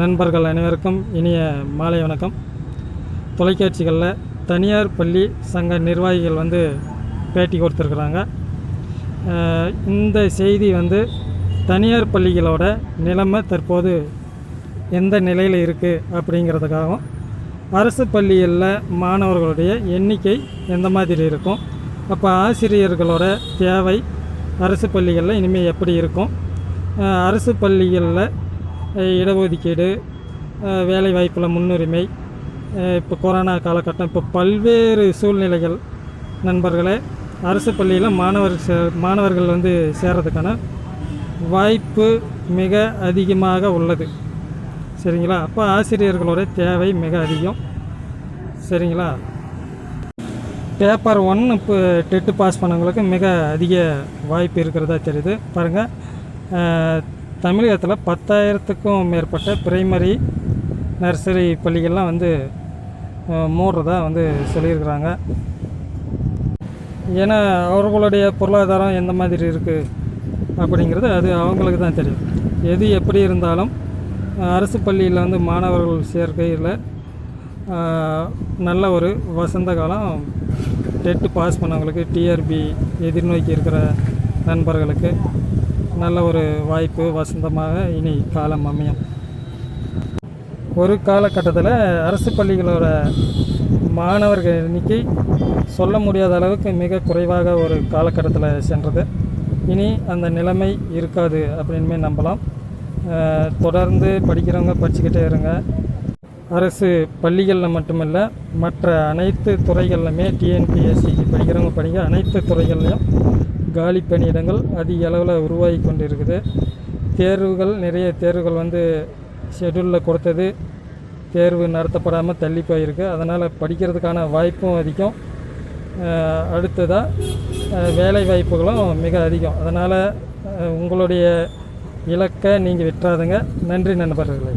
நண்பர்கள் அனைவருக்கும் இனிய மாலை வணக்கம். தொலைக்காட்சிகளில் தனியார் பள்ளி சங்க நிர்வாகிகள் வந்து பேட்டி கொடுத்துருக்குறாங்க. இந்த செய்தி வந்து தனியார் பள்ளிகளோட நிலைமை தற்போது எந்த நிலையில் இருக்குது அப்படிங்கிறதுக்காகவும் அரசு பள்ளிகளில் மாணவர்களுடைய எண்ணிக்கை எந்த மாதிரி இருக்கும் அப்போ ஆசிரியர்களோட தேவை அரசு பள்ளிகளில் இனிமேல் எப்படி இருக்கும் அரசு பள்ளிகளில் இடஒதுக்கீடு அஹ் வேலை வாய்ப்பில் முன்னுரிமை இப்போ கொரோனா காலகட்டம் இப்போ பல்வேறு சூழ்நிலைகள் நண்பர்களே அரசு பள்ளியில் மாணவர் சே மாணவர்கள் வந்து சேர்கிறதுக்கான வாய்ப்பு மிக அதிகமாக உள்ளது. சரிங்களா? அப்போ ஆசிரியர்களோட தேவை மிக அதிகம். சரிங்களா? பேப்பர் ஒன் இப்போ டெட்டு பாஸ் பண்ணவங்களுக்கு மிக அதிக வாய்ப்பு இருக்கிறதா தெரியுது. பாருங்கள் தமிழகத்தில் பத்தாயிரத்துக்கும் மேற்பட்ட பிரைமரி நர்சரி பள்ளிகள்லாம் வந்து மூடுறதா வந்து சொல்லியிருக்கிறாங்க. ஏன்னா அவர்களுடைய பொருளாதாரம் எந்த மாதிரி இருக்குது அப்படிங்கிறது அது அவங்களுக்கு தான் தெரியும். எது எப்படி இருந்தாலும் அரசு பள்ளியில் வந்து மாணவர்கள் சேர்க்கையில் நல்ல ஒரு வசந்த காலம் டெட்டு பாஸ் பண்ணவங்களுக்கு டிஆர்பி எதிர்நோக்கி இருக்கிற நண்பர்களுக்கு நல்ல ஒரு வாய்ப்பு வசந்தமாக இனி காலம் அமையும். ஒரு காலகட்டத்தில் அரசு பள்ளிகளோட மாணவர்கள் எண்ணிக்கை சொல்ல முடியாத அளவுக்கு மிக குறைவாக ஒரு காலகட்டத்தில் சென்றது. இனி அந்த நிலைமை இருக்காது அப்படின்மே நம்பலாம். தொடர்ந்து படிக்கிறவங்க படிச்சுக்கிட்டே இருங்க. அரசு பள்ளிகளில் மட்டுமல்ல மற்ற அனைத்து துறைகள்லையுமே டிஎன்பிஎஸ்சிக்கு படிக்கிறவங்க படிக்க அனைத்து துறைகள்லையும் காலி பணியிடங்கள் அதிக அளவில் உருவாகி கொண்டு இருக்குது தேர்வுகள் நிறைய தேர்வுகள் வந்து ஷெட்யூலில் கொடுத்தது. தேர்வு நடத்தப்படாமல் தள்ளி போயிருக்கு. அதனால் படிக்கிறதுக்கான வாய்ப்பும் அதிகம். அடுத்ததாக வேலை வாய்ப்புகளும் மிக அதிகம். அதனால் உங்களுடைய இலக்கை நீங்கள் விட்டுறாதுங்க. நன்றி நண்பர்களே.